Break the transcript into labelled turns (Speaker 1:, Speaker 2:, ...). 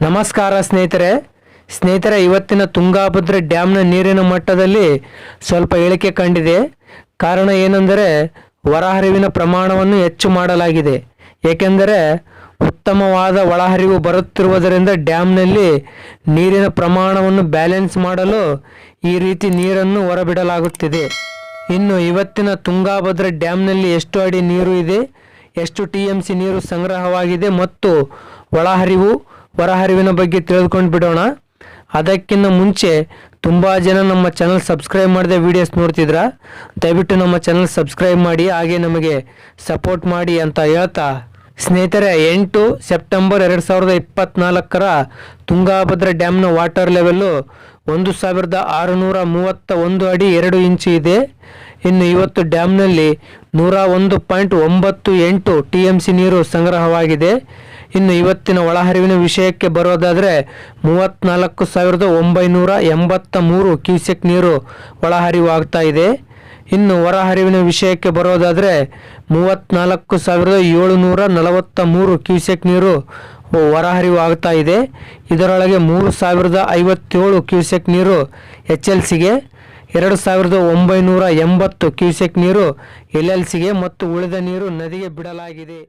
Speaker 1: ನಮಸ್ಕಾರ ಸ್ನೇಹಿತರೆ. ಸ್ನೇಹಿತರೆ, ಇವತ್ತಿನ ತುಂಗಾಭದ್ರ ಡ್ಯಾಮ್ನ ನೀರಿನ ಮಟ್ಟದಲ್ಲಿ ಸ್ವಲ್ಪ ಇಳಿಕೆ ಕಂಡಿದೆ. ಕಾರಣ ಏನೆಂದರೆ ಹೊರಹರಿವಿನ ಪ್ರಮಾಣವನ್ನು ಹೆಚ್ಚು ಮಾಡಲಾಗಿದೆ. ಏಕೆಂದರೆ, ಉತ್ತಮವಾದ ಒಳಹರಿವು ಬರುತ್ತಿರುವುದರಿಂದ ಡ್ಯಾಮ್ನಲ್ಲಿ ನೀರಿನ ಪ್ರಮಾಣವನ್ನು ಬ್ಯಾಲೆನ್ಸ್ ಮಾಡಲು ಈ ರೀತಿ ನೀರನ್ನು ಹೊರಬಿಡಲಾಗುತ್ತಿದೆ. ಇನ್ನು ಇವತ್ತಿನ ತುಂಗಾಭದ್ರ ಡ್ಯಾಮ್ನಲ್ಲಿ ಎಷ್ಟು ಅಡಿ ನೀರು ಇದೆ? ಎಷ್ಟು ಟಿ ಎಂ ಸಿ ನೀರು ಸಂಗ್ರಹವಾಗಿದೆ? ಮತ್ತು ಒಳಹರಿವು ಹೊರಹರಿವಿನ ಬಗ್ಗೆ ತಿಳಿದುಕೊಂಡು ಬಿಡೋಣ. ಅದಕ್ಕಿಂತ ಮುಂಚೆ ತುಂಬ ಜನ ನಮ್ಮ ಚಾನಲ್ ಸಬ್ಸ್ಕ್ರೈಬ್ ಮಾಡಿದೆ ವೀಡಿಯೋಸ್ ನೋಡ್ತಿದ್ರ? ದಯವಿಟ್ಟು ನಮ್ಮ ಚಾನಲ್ ಸಬ್ಸ್ಕ್ರೈಬ್ ಮಾಡಿ, ಹಾಗೆ ನಮಗೆ ಸಪೋರ್ಟ್ ಮಾಡಿ ಅಂತ ಹೇಳ್ತಾ. ಸ್ನೇಹಿತರೆ, ಎಂಟು ಸೆಪ್ಟೆಂಬರ್ ಎರಡು ಸಾವಿರದ ಇಪ್ಪತ್ನಾಲ್ಕರ ತುಂಗಾಭದ್ರಾ ಡ್ಯಾಮ್ನ ವಾಟರ್ ಲೆವೆಲ್ಲು ಒಂದು ಸಾವಿರದ ಆರುನೂರ ಮೂವತ್ತ ಒಂದು ಅಡಿ ಎರಡು ಇಂಚು ಇದೆ. ಇನ್ನು ಇವತ್ತು ಡ್ಯಾಮ್ನಲ್ಲಿ ನೂರ ಒಂದು ಪಾಯಿಂಟ್ ಒಂಬತ್ತು ಎಂಟು ಟಿ ಎಂ ಸಿ ನೀರು ಸಂಗ್ರಹವಾಗಿದೆ. ಇನ್ನು ಇವತ್ತಿನ ಒಳಹರಿವಿನ ವಿಷಯಕ್ಕೆ ಬರೋದಾದರೆ ಮೂವತ್ತ್ನಾಲ್ಕು ಸಾವಿರದ ಒಂಬೈನೂರ ಎಂಬತ್ತ ಮೂರು ಕ್ಯೂಸೆಕ್ ನೀರು ಒಳಹರಿವು ಆಗ್ತಾ ಇದೆ. ಇನ್ನು ಹೊರಹರಿವಿನ ವಿಷಯಕ್ಕೆ ಬರೋದಾದರೆ ಮೂವತ್ತ್ನಾಲ್ಕು ಸಾವಿರದ ಏಳುನೂರ ನಲವತ್ತ ಮೂರು ಕ್ಯೂಸೆಕ್ ನೀರು ಹೊರಹರಿವು ಆಗ್ತಾ ಇದೆ. ಇದರೊಳಗೆ ಮೂರು ಸಾವಿರದ ಐವತ್ತೇಳು ಕ್ಯೂಸೆಕ್ ನೀರು ಎಚ್ ಎಲ್ ಸಿಗೆ ಎರಡು ಸಾವಿರದ ಒಂಬೈನೂರ ಎಂಬತ್ತು ಕ್ಯೂಸೆಕ್ ನೀರು ಎಲ್ ಎಲ್ ಸಿಗೆ ಮತ್ತು ಉಳಿದ ನೀರು ನದಿಗೆ ಬಿಡಲಾಗಿದೆ.